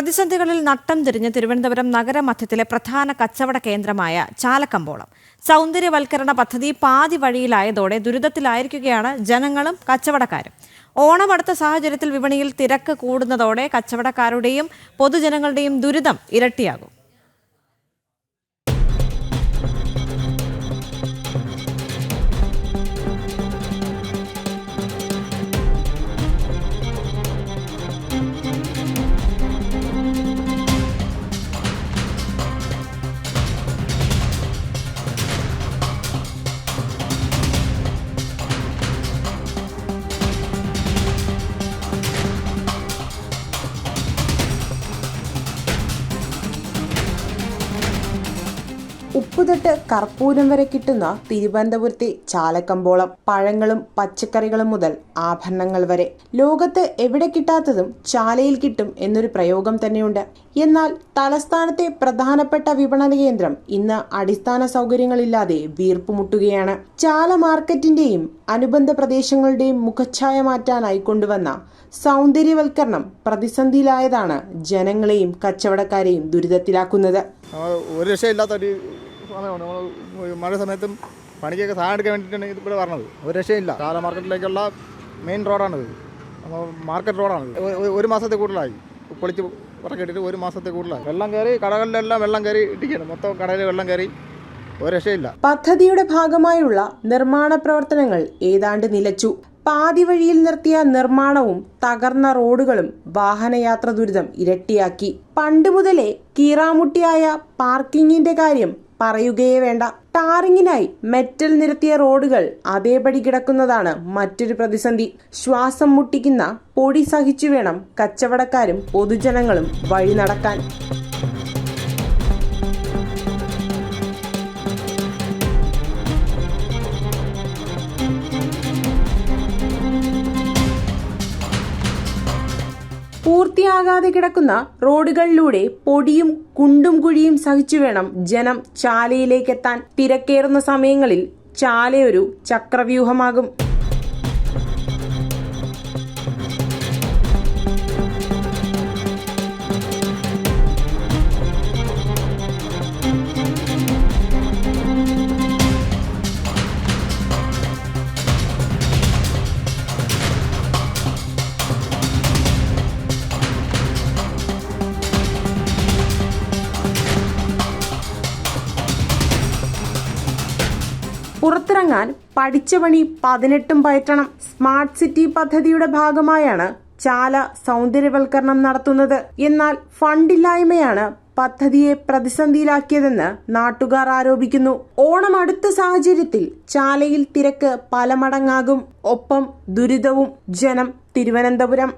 പ്രതിസന്ധികളിൽ നട്ടം തിരിഞ്ഞ് തിരുവനന്തപുരം നഗരമധ്യത്തിലെ പ്രധാന കച്ചവട കേന്ദ്രമായ ചാലക്കമ്പോളം. സൗന്ദര്യവൽക്കരണ പദ്ധതി പാതി വഴിയിലായതോടെ ദുരിതത്തിലായിരിക്കുകയാണ് ജനങ്ങളും കച്ചവടക്കാരും. ഓണം അടുത്ത സാഹചര്യത്തിൽ വിപണിയിൽ തിരക്ക് കൂടുന്നതോടെ കച്ചവടക്കാരുടെയും പൊതുജനങ്ങളുടെയും ദുരിതം ഇരട്ടിയാകും. ഉപ്പുതൊട്ട് കർപ്പൂരം വരെ കിട്ടുന്ന തിരുവനന്തപുരത്തെ ചാലക്കമ്പോളം. പഴങ്ങളും പച്ചക്കറികളും മുതൽ ആഭരണങ്ങൾ വരെ. ലോകത്ത് എവിടെ കിട്ടാത്തതും ചാലയിൽ കിട്ടും എന്നൊരു പ്രയോഗം തന്നെയുണ്ട്. എന്നാൽ തലസ്ഥാനത്തെ പ്രധാനപ്പെട്ട വിപണന കേന്ദ്രം ഇന്ന് അടിസ്ഥാന സൗകര്യങ്ങളില്ലാതെ വീർപ്പുമുട്ടുകയാണ്. ചാല മാർക്കറ്റിന്റെയും അനുബന്ധ പ്രദേശങ്ങളുടെയും മുഖച്ഛായ മാറ്റാനായി കൊണ്ടുവന്ന സൗന്ദര്യവൽക്കരണം പ്രതിസന്ധിയിലായതാണ് ജനങ്ങളെയും കച്ചവടക്കാരെയും ദുരിതത്തിലാക്കുന്നത്. ഒരു രക്ഷയില്ലാത്ത ഒരു സമയമാണ്. നമ്മൾ മഴ സമയത്തും പണിക്കൊക്കെ സാധനം എടുക്കാൻ വേണ്ടിയിട്ടാണ് ഇത് പറഞ്ഞത് ഒരു രക്ഷയില്ല. കാല മാർക്കറ്റിലേക്കുള്ള മെയിൻ റോഡാണിത് അപ്പോൾ മാർക്കറ്റ് റോഡാണിത് ഒരു മാസത്തെ കൂടുതലായി. പൊളിച്ച് പുറക്കിട്ടിട്ട് ഒരു മാസത്തെ കൂടുതലായി. വെള്ളം കയറി കടകളിലെല്ലാം വെള്ളം കയറി ഇട്ടിക്കുകയാണ് മൊത്തം കടയിൽ വെള്ളം കയറി ഒരു പദ്ധതിയുടെ ഭാഗമായുള്ള നിർമ്മാണ പ്രവർത്തനങ്ങൾ ഏതാണ്ട് നിലച്ചു. പാതി വഴിയിൽ നിർത്തിയ നിർമ്മാണവും തകർന്ന റോഡുകളും വാഹനയാത്ര ദുരിതം ഇരട്ടിയാക്കി. പണ്ട് മുതലേ കീറാമുട്ടിയായ പാർക്കിങ്ങിന്റെ കാര്യം പറയുകയേ വേണ്ട. ടാറിങ്ങിനായി മെറ്റൽ നിരത്തിയ റോഡുകൾ അതേപടി കിടക്കുന്നതാണ് മറ്റൊരു പ്രതിസന്ധി. ശ്വാസം മുട്ടിക്കുന്ന പൊടി സഹിച്ചു വേണം കച്ചവടക്കാരും പൊതുജനങ്ങളും വഴി നടക്കാൻ. പൂർത്തിയാകാതെ കിടക്കുന്ന റോഡുകളിലൂടെ പൊടിയും കുണ്ടും കുഴിയും സഹിച്ചു വേണം ജനം ചാലയിലേക്കെത്താൻ തിരക്കേറുന്ന സമയങ്ങളിൽ ചാലയൊരു ചക്രവ്യൂഹമാകും. പുറത്തിറങ്ങാൻ പഠിച്ച പണി പതിനെട്ടും പയറ്റണം. സ്മാർട്ട് സിറ്റി പദ്ധതിയുടെ ഭാഗമായാണ് ചാല സൗന്ദര്യവൽക്കരണം നടത്തുന്നത്. എന്നാൽ ഫണ്ടില്ലായ്മയാണ് പദ്ധതിയെ പ്രതിസന്ധിയിലാക്കിയതെന്ന് നാട്ടുകാർ ആരോപിക്കുന്നു. ഓണം അടുത്ത സാഹചര്യത്തിൽ ചാലയിൽ തിരക്ക് പല മടങ്ങാകും ഒപ്പം ദുരിതവും ജനം തിരുവനന്തപുരം